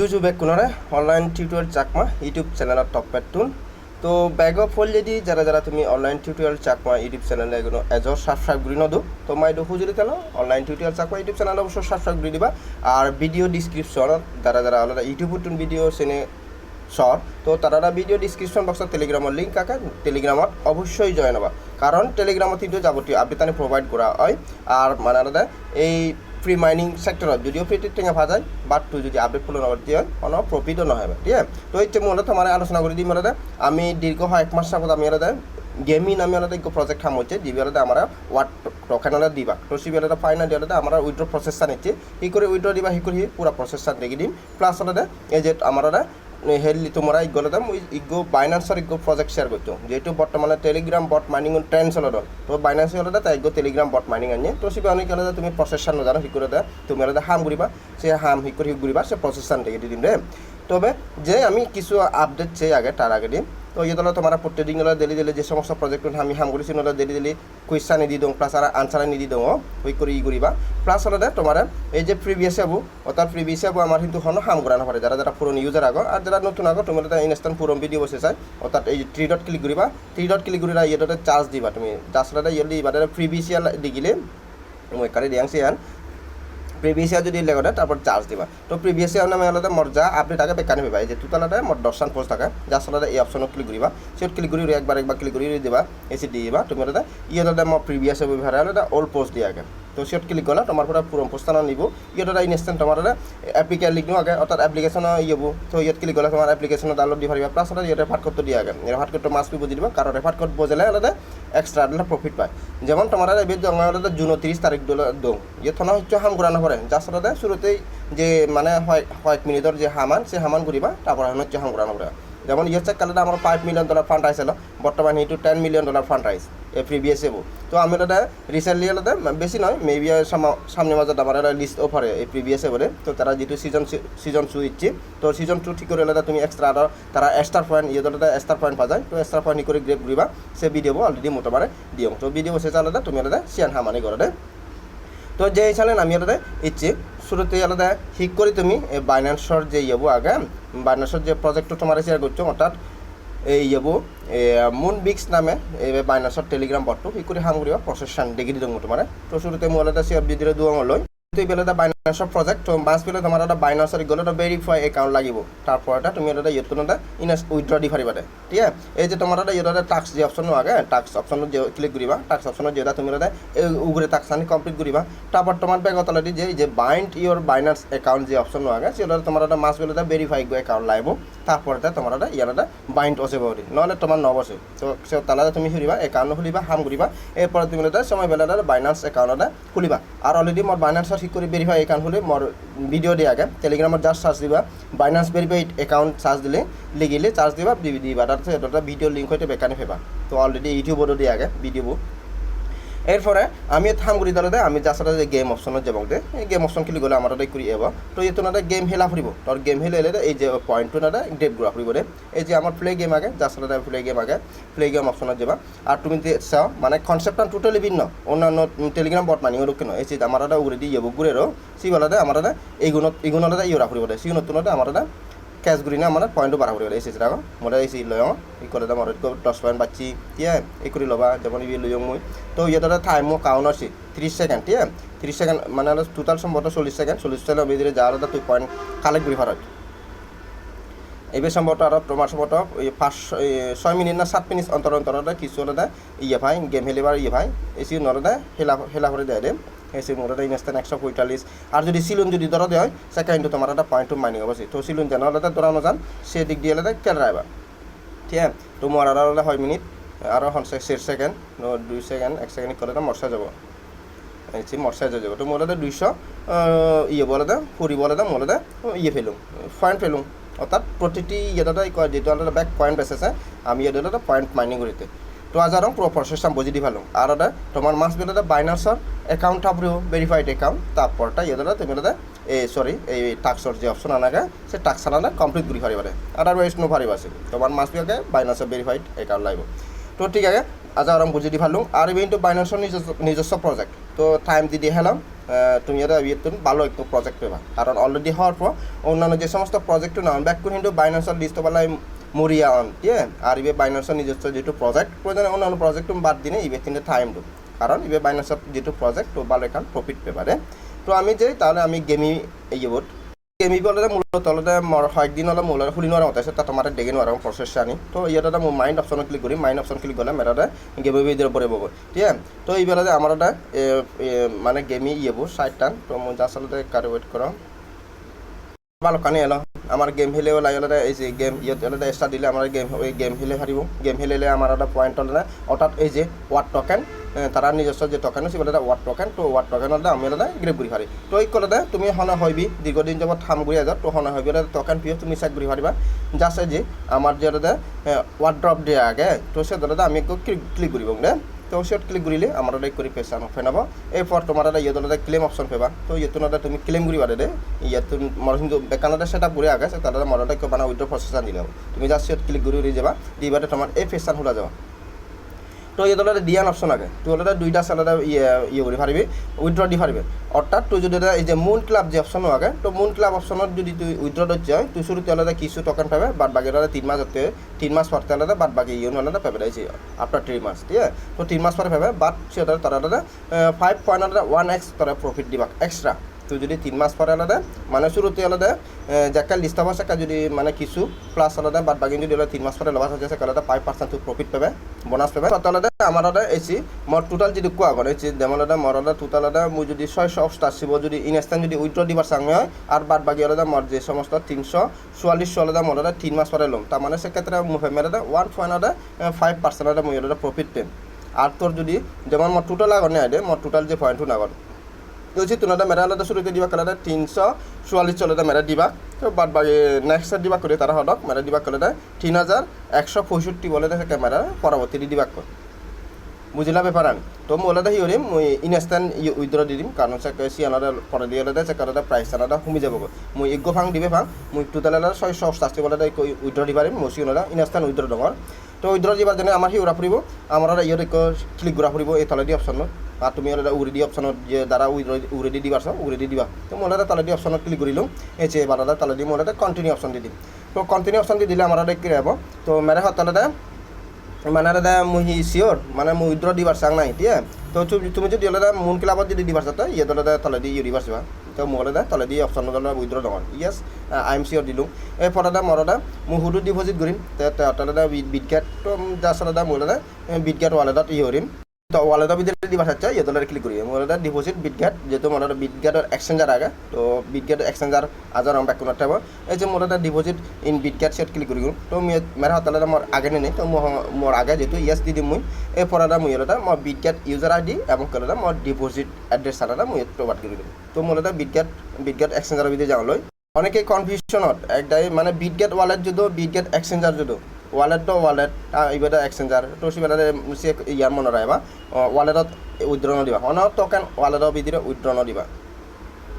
জুজু বেগ কোনরে online tutorial Chakma YouTube চ্যানেলত টপ পেটুন তো বেগ যদি যারা যারা তুমি অনলাইন টিউটোরিয়াল চাকমা ইউটিউব চ্যানেলে এগুলো এজর সাবস্ক্রাইব করে নদো, তো মাই দো হুজুরি তেল online tutorial Chakma YouTube channel অবশ্য সাবস্ক্রাইব করে দিবা। আর ভিডিও ডিসক্রিপশনত যারা যারা আলাদা ইউটিউব টুন ভিডিও সেনে শর তো তারা ভিডিও ডিসক্রিপশন বক্সত টেলিগ্রামৰ লিংক আঁকা টেলিগ্রামত অবশ্যই জয়েন হবা। কারণ টেলিগ্রামত কিন্তু যাবতীয় আপডেট প্রোভাইড করা হয়। আর মানে এই ফ্রি মাইনিং সেক্টৰত যদিও ফ্রি টেঙা ভা যায় বাট তুই যদি আপডেট ফুল নকরতে দিয়ে, কোনো প্রফিটও নহয় ঠিক আছে? তো এতিয়া মূলত আমার আলোচনা কৰি দিম আলাদা আমি হয় এক মাস আগত আমি আলাদা গেমিং আমি আলাদা একটা প্রজেক্ট হাম হচ্ছে দিবি আলাদা আমার ওয়াট টোকেন আলাদা দিবা। তো সিবি আলাদা ফাইনাল দিয়ে আলাদা আমার উইড্রো প্রসেসটা নিচ্ছে। ই করে উইড্রো দিবা হি করে পুরা প্রসেসটা দেখি দিম। প্লাস আলাদা এই যে আমার আলাদা হেলি তোমরা গলে আলাদা ওই ইগো বাইনান্সর ইগো প্রজেক্ট শেয়ার করতো যেহেতু বর্তমানে টেলিগ্রাম বট মাইনিং ট্রেন্ড চলদ তো বাইনান্স আলাদা তাই ইগো টেলিগ্রাম বট মাইনিং আনিয়ে, তো সে অনেক আলাদা তুমি প্রসেসার নজানো হি করে তুমি আলাদা হাম ঘুরিবা সে হাম হি করে হি ঘুরিবা সে প্রসেসার দিয়ে দিম রে। তবে যে আমি কিছু আপডেট চাই আগে, তার আগে তো ইয়েদলে তোমার প্রত্যেকদিন ডেলি ডেলি যে সমস্ত প্রজেক্ট আমি হাম করেছি নহলে ডেলি ডেলি কুইশন নিদি দিওঁ প্লাস আর আনসার নিদি দিওঁ ওই করে ই করিবা প্লাস হলে তোমার এই যে প্রিভিয়াস আবু অর্থাৎ প্রিভিয়াস আবু আমার কিন্তু হনো হাম করা নপরে যারা যারা পুরনো ইউজার আগো আর যারা নতুন আগো তুমি ইনস্ট্যান্ট পুরো ভিডিও বসে চাই অর্থাৎ এই থ্রি ডট ক্লিক করিবা থ্রি ডট ক্লিক করিলা ইয়েদতে চার্জ দিবা তুমি। জাস্ট ইয়ে দিবা প্রিভিয়াস দিগিলে মই কারি দিয়াংছি আন প্রিভিয়াস ইয়ার যদি লেগে তারপর চার্জ দিবা। তো প্রিভিয়াস ইয়ার নামে আলাদা মোর যা আপডেট আগে বেকানি পাই যে তুতাল আলাদা মোর দশটান পোস্ট থাকে যার আলাদা এই অপশনত ক্লিক করিবা সেট ক্লিক করি একবার একবার ক্লিক করি দিবা এসে দিবা। তুমি আলাদা ইয়ে আলাদা মোর প্রিভিয়াস ব্যবহার আলাদা ওল্ড পোস্ট দিয়ে আগে। তো সেট ক্লিক করলা তোমার পুরো পুরো পোস্টান নিব। ইয়ে দাদা ইনস্ট্যান্ট তোমার এপ্লিকেশন লিখ আগে অর্থাৎ এপ্লিকেশন ইয়েবো তো ইয়াত ক্লিক করলে তোমার এপ্লিকেশন ডাউনলোড দি পারিবা প্লাস ওটা ইয়ে রেফার কোড দিয়ে আগে। রেফার কোড মাস বি দিবা কারণ রেফার কোড বোঝালে আলাদা এক্সট্রা আলাদা প্রফিট পায়। যেমন তোমার এবার জুন তিরিশ তারিখ দো ইয়ে থনা হচ্ছে হাম ঘুরানো যার সাথে শুরুতেই যে মানে হয়, কয়েক মিনিটর যে হামান, সে হামান ঘুরিবা, তারপর হচ্ছে হাম ঘুরানো পরে যেমন ইয়ে চেক কালে আমার ফাইভ মিলিয়ন ডলার ফান্ড আইছিল বর্তমানে এইটো টেন মিলিয়ন ডলার ফান্ড আইস এই প্রিভিয়াস এবো তো আমি এটা রিসেন্টলি আলাদা বেশি নয় মেবি সামনে মাজত আমার একটা লিস্ট অফারে এই প্রিভিয়াস এবরে তো তারা যেহেতু সিজন সিজন টু ইচ্ছে, তো সিজন টু ঠিক করে তুমি এক্সট্রা আরও তারা এক্সট্রা পয়েন্ট ইয়ে ধরো এক্সট্রা পয়েন্ট পাওয়া যায়, তো এক্সট্রা পয়েন্ট করে গ্রেপ ঘুরিবা সে ভিডিও অলরেডি মোটামারে দিও তো ভিডিও সে আলাদা তুমি আলাদা সিয়ান হামানি করে তো যে চালেন আমি আলাদা ইচ্ছে শুরুতে আলাদা ঠিক করি তুমি বাইন্যান্সর যে ইয়েবো আগে বাইন্যান্সর যে প্রজেক্ট তোমার শেয়ার করছ, অর্থাৎ এই ইয়েবো মুন বিক্স নামে এই বাইন্যান্সর টেলিগ্রাম বটটো সেই করে হাম প্রসেসান ডিগ্রি দিওঁ তোমার। তো শুরুতে মই আলাদা শেয়ার দিদিৰে দুৱাং লৈ তো এইবেলা এটা বাইনান্সৰ প্ৰজেক্ট মাছ পেলে তোমাৰ এটা বাইনান্সৰ গ'লে এটা ভেৰিফাই একাউণ্ট লাগিব। তাৰপৰা এটা তুমি এটা ইয়াত কোনো এটা ইনভেষ্ট উইথড্ৰ দি পাৰিবা ঠিক আছে? এই যে তোমাৰ এটা ইয়াত এটা টাক্স যে অপশ্যন আগে টাক্স অপশ্যনত ক্লিক কৰিবা টাক্স অপশ্যনত যেটা তুমি এটা উগরে টাক্স আনি কমপ্লিট কৰিবা। তারপর তোমার ব্যাগত অলরেডি যে যে বাইন্ড ইয়োর বাইনান্স একাউন্ট যে অপশন আগে সেটা তোমার একটা মাস বেলে ভেরিফাই একাউন্ট লাগব। তারপর এটা তোমার একটা ইয়ার একটা বাইন্ড অসে পারি নহলে তোমার নবসে তো সে তাহলে তুমি খুলিবা একাউন্ট খুলিবা হাম কৰিবা। এরপর তুমি এটা সময় বেলা এটা বাইনান্স একাউন্ট এটা খুলিবা। আর অলরেডি মোর বাইনান্সর ঠিক করে ভেরিফাই একাউন্ট খুলি মোর ভিডিও দিয়ে আগে। টেলিগ্রামত জাষ্ট চাৰ্জ দিবা বাইনান্স ভেৰিফাইড একাউণ্ট চাৰ্জ দিলে, লিগিলে চাৰ্জ দিবা দিবা। তাৰপিছত এটা ভিডিঅ' লিংক হইতে বেকানি ফেবা। তো অলৰেডি ইউটিউবতো দিয়ে ভিডিঅ'বোৰ এরপরে আমি থাম করি দলে আমি যার যে গেম অপশনত যাব দে। এই গেম অপশন খেলি গেলে আমার করি এব তো এইটো না গেম হেলা ফুরিব তোর গেম হেলে এলে এই যে পয়েন্টটো না ডেপ ঘুরা ফুরিব দে। এই যে আমার প্লে গেম আগে যার প্লে গেম আগে। প্লে গেম অপশনত যাবা। আর তুমি চাও মানে কনসেপ্টটা টোটালি ভিন্ন। অন্যান্য টেলিগ্রাম বট মানি ওরকম এই যে আমার উড়ে দিয়ে যাব ঘুরে সি বলা আমার এইগুণত এইগুণত ইউরা ফুরিব দে। সিগুণত আমার ক্যাশ গুড়ি না আমার পয়েন্টও বাড়া করে এসেছে রাখো মোটা এসে লয় ই করে দাম আমার দশ পয়েন্ট পাচ্ছি আছে? এই করে লবা যেমন ইয়ে লই মুই। তো ইয়ে দাদা টাইম মো কাউন আছে, ত্রিশ সেকেন্ড ঠিক আছে? ত্রিশ সেকেন্ড মানে হলো টোটাল সম্ভবত চল্লিশ সেকেন্ড চল্লিশ সেকেন্ড ভিতরে যাওয়ার তুই পয়েন্ট কালেক্ট করি ফারাত। এইবার সম্ভবত আর তোমার সম্ভবত পাঁচ ছয় মিনিট না সাত মিনিট অন্তর অন্তর কিছু হলে ইয়ে ভাই গেম খেলিবার ইয়ে ভাই, এসি নরদা হেলা হেলা করে দেয় এসি মোটা ইনস্ট্যান্ট একশো পঁয়তাল্লিশ। আর যদি সিলুন যদি ধরা দেয় হয় সেকেন্ড তোমার একটা পয়েন্ট মাইনিং অবশ্যই তো সিলুন যেন আলাদা ধরানো যান সেদিক দিয়ে আলাদা কেল রাইবা ঠিক আছে? তো মোর আলাদা হয় মিনিট আরও শেষ সেকেন্ড দুই সেকেন্ড এক সেকেন্ড করে মরসা যাব। এসে মরসা যাব, তো মোর দুইশো ইয়ে বলে দে ফুরি বলে দে মোলে দে ইয়ে ফেলুম পয়েন্ট ফেলুম অর্থাৎ প্রতিটি ইয়েটা যেহেতু আলাদা ব্যাক পয়েন্ট বেসেছে আমি ইয়েটা পয়েন্ট মাইনিং করিতে তো আজ আর পুরো প্রসেসটা বুঝি ভালো আর তোমার মাস বেলাতে বাইনার্সর অ্যাকাউন্ট আপরিও ভেরিফাইড অ্যাকাউন্ট তারপরটা ইয়েটা তুমি ওটা এ সরি এই টাক্সর যে অপশন আনাকে সে টাক্স আনাটা কমপ্লিট করে পারিবারে আদারওয়াইজ নো পারিব আছে তোমার মাস বিয়াকে বাইনার্সর ভেরিফাইড অ্যাকাউন্ট লাগবে তো ঠিক আছে আজ আর বুঝি ভালো আর কিন্তু বাইনার্সর নিজস্ব নিজস্ব প্রজেক্ট তো টাইম দি দিয়ে হেলাম তুমি এটা তুমি ভালো একটু প্রজেক্ট পেবা কারণ অলরেডি হওয়ার পর অন্যান্য যে সমস্ত প্রজেক্ট না ব্যাক করে কিন্তু বাইন্যান্সের লিস্ট বেলায় ঠিক আছে আর ইবে বাইন্যান্সের নিজস্ব যেটু প্রজেক্ট প্রয়োজন অন্যান্য প্রজেক্ট বাদ দিনে ইবে কিন্তু টাইম দু কারণ ইবে বাইন্যান্সের যেটু প্রজেক্ট তো ভালো এখান প্রফিট পেপারে তো আমি যে, তাহলে আমি গেমি ইয়ে গেমি বলে মূলত অলরে মোৰ কয়েকদিন অলপ মূলৰ খুলি নোৱাৰা আছে তাত আমাৰ ডেগে নোৱাৰা প্ৰচেছ আনি। তো ইয়াতে মোৰ মাইণ্ড অপশ্যনত ক্লিক কৰি মাইণ্ড অপশ্যন ক্লিক কৰিলে মেৰাতে গেমি ভিডিঅ পৰিব ঠিক আছে? তো এইবেলা আমাৰ এটা মানে গেমি ইয়েবোৰ চাইটান তো মই জাষ্ট আচলতে কাৰি ৱেইট কৰোঁ ভালো কানি এলো। আমার গেম খেলে ওলাই ওলাই এই যে গেম ইয়ত ওলাই এক্সট্রা দিলে আমার গেম গেম খেলে হারিব গেম খেলিলে আমার একটা পয়েন্ট ওলাই অর্থাৎ এই যে ওয়ার্ড টোকেন তারা নিজস্ব যে টোকেন আছে বলে ওয়ার্ড টোকেন তো ওয়ার্ড টোকেন ওলাই আমি ওলাই গ্রেপ ঘুরি পারি তো এই কলে তুমি হনা হইবি দীর্ঘদিন যাব থাম ঘুরি আজ তো হনা হইবি ওলাই টোকেন পিও তুমি সাইড ঘুরি পারিবা এই যে আমার যে ওয়ার্ড ড্রপ দিয়ে আগে, তো সে আমি একটু ক্লিক করিব দে তো সেট ক্লিক কৰিলে আমাৰ তাতে কৰি পেচা ফেনাব। এরপর তোমার তাতে ইয়ে তাতে ক্লেম অপশন পেবা। তো ইয়ে তোমার তুমি ক্লেম করিবা দে ইয়ে তুমি মর কিন্তু বেকানাতে সেট আপ করে আগে তাতে মরতে কেউ বানা উইথড্র প্রসেস দিলে তুমি জাস্ট সেট ক্লিক উড়ি যাবা দিবাতে তোমার এই পেচান খোলা যাবা। তো তোলে ডিয়ান অপশন আগে তুই ওটা দুইটা স্যালারে ইয়ে ইয়ে করে পারবি উইথড্র দি পারবি অর্থাৎ তুই যদি এই যে মুন ক্লাব যে অপশন আগে, তো মুন ক্লাব অপশনত যদি তুই উইথড্র দিচ্ছে হয় তুই শুরু তেলে কিছু টোকেন পাবে, বাদ বাকি হলে তিন মাস হতে তিন মাস পর তেলে বাদ বাকি ইউন হলে পাবে এই আফটার থ্রি মাস ঠিক আছে? তো তিন মাস পরে পাবে বাট সেটা তারা ফাইভ পয়েন্ট ওয়ান এক্স তারা প্রফিট দিবা এক্সট্রা তুই যদি তিন মাস পরে আলাদা মানে শুরুতে আলাদা যাকে লিস্ট হবা সেকা যদি মানে কিছু প্লাস আলাদা, বাদ বাকি যদি তিন মাস পরে লবাস হচ্ছে সেকা আলাদা ফাইভ পার্সেন্ট প্রফিট পাবে বোনাস পাবে। তত আলাদা, আমার আলাদা এসি মোর টোটাল যদি কোয়া করে এসি যেমন আলাদা, মোর আলাদা টোটাল আলাদা, মুই যদি ছয়শো অষ্টাশি যদি ইনস্ট্যান্ট যদি উইথড্র দিবার সঙ্গে হয়, আর বাদ বাকি আলাদা, মোর যে সমস্ত তিনশো চুয়াল্লিশ আলাদা, মোর আলাদা তিন মাস পরে লম। তার মানে সেক্ষেত্রে মুভেমের আলাদা ওয়ান পয়েন্ট আলাদা ফাইভ পার্সেন্ট আলাদা, মুই আলাদা প্রফিট পেন আর তোর যদি, যেমন মোর টোটাল আগর নেই মোর টোটাল যে পয়েন্ট আগর। বলছি তোনাটা মেরা আলাদা শুরুতে দিবা কালাদা তিনশো চুয়াল্লিশ চলাদা মেরা দিবা। তো বাদ বাকি নেক্সট দিবা করে তারা হদক মেরা দিবা কালাদা তিন হাজার একশো পঁয়ষট্টি বলে দেখে ক্যামেরা পরবর্তী দিবা কর বুঝলা ব্যাপার? আমি তো মোলাদা হিওরে মুই ইনস্ট্যান্ট উইথড্র দি দিম, কারণ সে সিয়ানারা পরে দিয়ে আলাদা, সে কালাদা প্রাইস আলাদা কমি যাব মুই এক ফাং দিবে ফাং মুই টোটাল আলাদা ছয়শো অষ্টাশি বলে উইথড্র দি পারিম মই সিয়ানারা ইনস্ট্যান্ট উইথড্র ডঙর তো উইথড্র দিবার জন্য আমার হিওরা ফুরিব আমার ইয়ে ক্লিক করা ফুরিব এই তলেদি অপশনত আর তুমি অপশনত যে দ্বারা উড়ি দি দিবার উড়ি দি দিবা। তো মই অলরেডি তলেদি অপশনত ক্লিক কৰিলোঁ এই যে এবাৰ তলেদি মই অলরেডি কন্টিনিউ অপশন দি দিম। তো কন্টিনিউ অপশন দি দিলে আমার কি হব? তো মেরে হাত তলেদে মানে দাদা মুই শিওর মানে মুই উইথড্র দিবার চাং নাই, ঠিক তো তুমি যদি অলরেডি মুন ক্লাবত যদি দিবার চাতে ইয়ে অলরেডি তলেদি ইয়ে দিবার চাবা তো মোৰ অলরেডি তলেদি অপশন অলরেডি উইথড্র ডঙৰ ইয়েস আই এম শিওর দিলোঁ এই ফটোতে মোৰ অলরেডি মই সুদু ডিপজিট কৰিম। তলেদে বিটগেট তো জাষ্ট অলরেডি মোৰ অলরেডি বিটগেট ৱালেটত ইয়ে কৰিম। তো ওয়ালেটের ভিতরে দিবা চাচ্ছে ইয়ে ডলার ক্লিক করি। ওয়ালেটের ডিপোজিট বিটগ্যাট যেহেতু মোটর বিটগ্যাটের এক্সচেঞ্জার আগে, তো বিটগ্যাট এক্সচেঞ্জার আজার আমার ব্যাক থাকব এই যে motor deposit in Bitget set click করি। তো মেরা হাতালে মোর আগে নেই, তো মোর আগে যেহেতু ইয়েস দি দিম মুই, এই পড়াটা মুই এটা মোর বিটগ্যাট ইউজার আইডি এবং কলটা মোর ডিপোজিট অ্যাড্রেস আলাদা মুই প্রোভাইড করে। তো মোর এটা বিটগ্যাট বিটগ্যাট এক্সচেঞ্জারের ভিতরে যাওয়া লই। অনেকে কনফিউশনত একটাই মানে বিটগ্যাট ওয়ালেট যদি বিটগ্যাট এক্সচেঞ্জার যদি ওয়ালেট তো ওয়ালেট ইবাদা এক্সচেঞ্জার তো সিবাদা সে ইয়ার মনে রাখবা ওয়ালেটত উইথড্র দিবা। অন টোকেন ওয়ালেটৰ ভিতরে উইথড্র দিবা।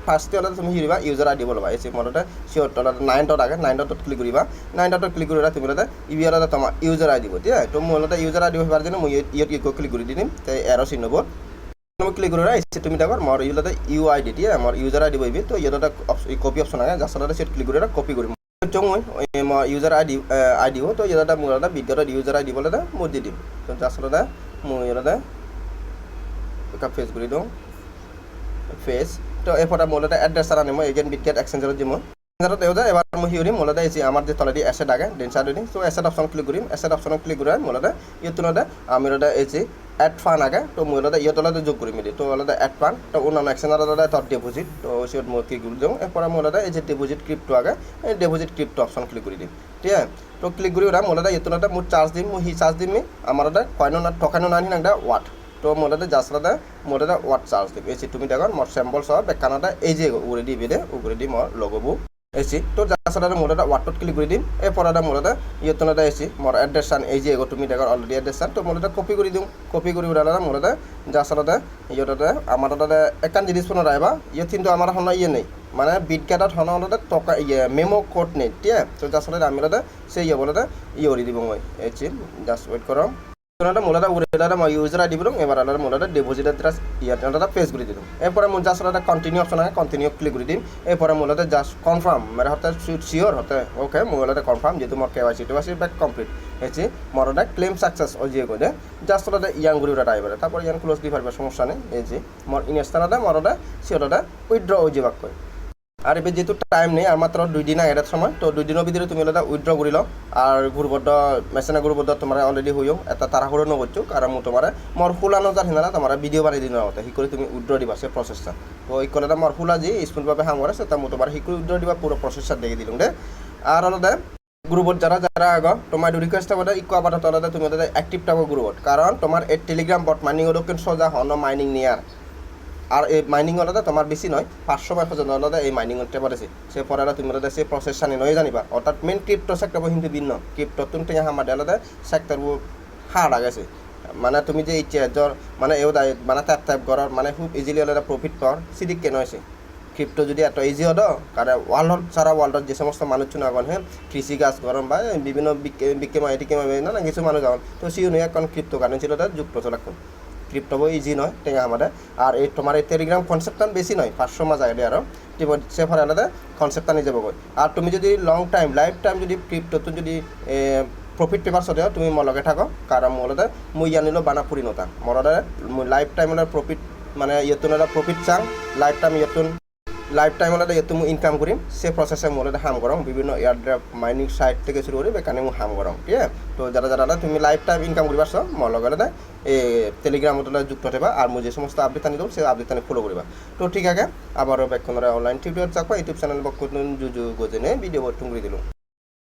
ফার্স্টে হলে তুমি হিরিবা ইউজার আইডি বলবা, এই মতে সিওর তলত নাইন ডট আগে নাইন ডটত ক্লিক করিবা নাইন ডটত ক্লিক করিবা তুমি হলে ইবিআর তোমার ইউজার আইডি দিব ঠিক তো মোৰ হলে ইউজার আইডি হবার জন্য মই ইয়ত ইকো ক্লিক করে দিম। তাই এরো চিহ্নব তুমি ক্লিক করে এসে তুমি দেখো মোর ইউলাতে ইউ আইডি ঠিক আছে? মোর ইউজার আইডি বইবি তো ইয়ত কপি আগে যার সাথে সেট ক্লিক করে কপি করিম চঙই ইউজার আইডি আইডি হো তো এটা মোৰ এটা বিদ্যুৎ ইউজার আইডি বলে মোৰ দি দিম তো আচলতে মই এটা ফেচ কৰি দিওঁ। ফেচ তো এরপরে মূলত অ্যাড্রেস আর আনিম এগেন বিটগেট এক্সচেঞ্জারত দিম। এক্সচেঞ্জারত এও এবার মই হিউরিম মূলত এই যে আমার যে তলেদি এসেট আগে ডেন্সার দিম। তো এসেট অপশন ক্লিক করিম এসেট অপশন ক্লিক করে মূলত ইউতুনতে আমি এই যে এড ফান আগে, তো মূলত ইয়ে তলাতে যোগ করি মিলি তো অলরেডি এড ফান তো অন্যান্য এক্সচেঞ্জার তোর ডিপোজিট তো সিওর মই ক্লিক করে দিওঁ। এরপরে মূলত এই যে ডিপোজিট ক্রিপ্টো আগে, এই ডিপোজিট ক্রিপ্টো অপশন ক্লিক করে দিম। ঠিক আছে? তো ক্লিক করি ওরা মূলত ইয়ে মোৰ চার্জ দিম মই হি চার্জ দিম আমার কয়নো না টকানো না নাংটা ওয়াট তো মোটাতে জাসলাতে মোটাতে ওয়াট চার্জ দিব এসি তুমি দেখো মোট স্যাম্পল সহ বেকানাটা এই যে উড়ে দিবি দে উড়ে দি মোর লগবু এসি তো জাসলাতে মোটাতে ওয়াটত ক্লিক করে দিম। এই পড়াটা মোটাতে ইয়তনাটা এসি মোর এড্রেস সান এই যে এগো তুমি দেখো অলরেডি এড্রেস সান তো মোটাতে কপি করে দিম। কপি করে উড়ালে মোটাতে জাসলাতে ইয়তাতে আমার তাতে একান জিনিস ফোন রাইবা ইয়ে কিন্তু আমার হন ইয়ে নেই। মানে বিট কার্ডত হন হলে টকা ইয়ে মেমো কোড নেই। ঠিক আছে? তো জাসলাতে আমি সেই ইয়ে বলতে ইয়ে করে দিব মই। এসি জাস্ট ওয়েট করো এটা মূলত উড়ে মই ইউজার আইডি বলুন এবার আলাদা মূলত ডিপোজিট এড্রেস ইয়াতে আলাদা পেজ করে দিলাম এরপরে মূল জাস্ট আলাদা কন্টিনিউ অপশন আছে কন্টিনিউ ক্লিক করে দিম এরপরে মূলত জাস্ট কনফার্ম মানে হতে শিওর হতে ওকে মূলত কনফার্ম যেহেতু মোর কেওয়াইসি টেওয়াইসি ব্যাক কমপ্লিট হয়েছে মোর ওটা ক্লেম সাকসেস ও যে করে জাস্ট ওটা ইয়াং গুড়ি ওটা আইবারে তারপর ইয়ান ক্লোজ দিয়ে পারবে সমস্যা নেই এই যে মোর ইনস্টান ওটা মোর ওটা সে ওটা উইথড্র ও যে বাক করে আর এবার যেহেতু টাইম নেই, আর মাত্র দুই দিন আগের সময়, তো দুই দিনের ভিতরে তুমি ওটা উইথড্র করে লও। আর গ্রুপত মেসেনা গ্রুপত তোমার অলরেডি হইও এটা তাড়াহুড়ো নগরছো কারণ মো তোমার মোর ফুলানো যার হিনা তোমার ভিডিও বানিয়ে দিন হতে সি করে তুমি উইথড্র দিবা সে প্রসেসটা তো এই করে মোর ফুলা যে স্পুনভাবে হামরে সেটা মো তোমার সি করে উইথড্র দিবা পুরো প্রসেসটা দেখে দিলাম দে। আর আলাদা গ্রুপত যারা যারা আগ তোমার রিকোয়েস্ট হবে ইকো আবার তলাতে তুমি অ্যাক্টিভ থাকো গ্রুপত কারণ তোমার এই টেলিগ্রাম বট মাইনিং ওদের কিন্তু সোজা হন মাইনিং নিয়ার আর এই মাইনিং আলাদা তোমার বেশি নয় পাঁচশো বা পর্যন্ত আলাদা এই মাইনিং করতে পারেছে সে পরে তুমি আলাদা সে প্রসেস সানি নয় জানিবা অর্থাৎ মেন ক্রিপ্টো সেক্টর কিন্তু ভিন্ন ক্রিপ্টো তুমি টেঙা হামার আলাদা সেক্টর হার্ড আগেছে মানে তুমি যে ইচ্ছে জ্বর মানে এও দায় মানে ট্যাপ ট্যাপ করার মানে খুব ইজিলি আলাদা প্রফিট পাওয়ার সিদিক কেন হয়েছে ক্রিপ্টো যদি এত ইজি হতো কারণ ওয়ার্ল্ডত সারা ওয়ার্ল্ডত যে সমস্ত মানুষ চুন হ্যাঁ কৃষি কাজ গরম বা বিভিন্ন বিজ্ঞে মাইটি না না কিছু মানুষ আগন তো সিও নয় এখন ক্রিপ্টো তার যুক্ত চলাক্ষণ ক্রিপ্টো বই ইজি নয় টেঙা আমাদের। আর এই তোমার এই টেলিগ্রাম কনসেপ্টটা বেশি নয়, পাঁচশো মাস আগে আরও সে ফলে আলাদা কনসেপ্টটা নিয়ে যাব আর তুমি যদি লং টাইম লাইফ টাইম যদি ক্রিপ্টোতে যদি প্রফিট পেপার সদেও তুমি মোৰ লগে থাকো। কাৰণ মোৰ লগতে মই জানিলোঁ বানাপুৰি পৰিণতা মোৰ লাইফ টাইমলৈ প্ৰফিট মানে ইয়তুন এটা প্ৰফিট চাং লাইফ টাইম ইয়তুন লাইফ টাইম হলে যেহেতু মই ইনকাম কৰিম সে প্রসেসে মোর হাম করম বিভিন্ন এয়ারড্রপ মাইনিং সাইট থেকে শুরু করি বেকানে মই হাম করম ঠিক আছে? তো যারা যারা তুমি লাইফ টাইম ইনকাম করিবার সব মো লগে এই টেলিগ্রামত যুক্ত থাকবা আর মই যে সমস্ত আপডেট আনি দেব, সে আপডেট আনি ফলো করিবা। তো ঠিক আছে, আবারও বেক্ষণরা অনলাইন টিউটোরিয়াল চাকবা ইউটিউব চ্যানেল বক্ষ জুজু গোজেনে ভিডিও করে দিলাম।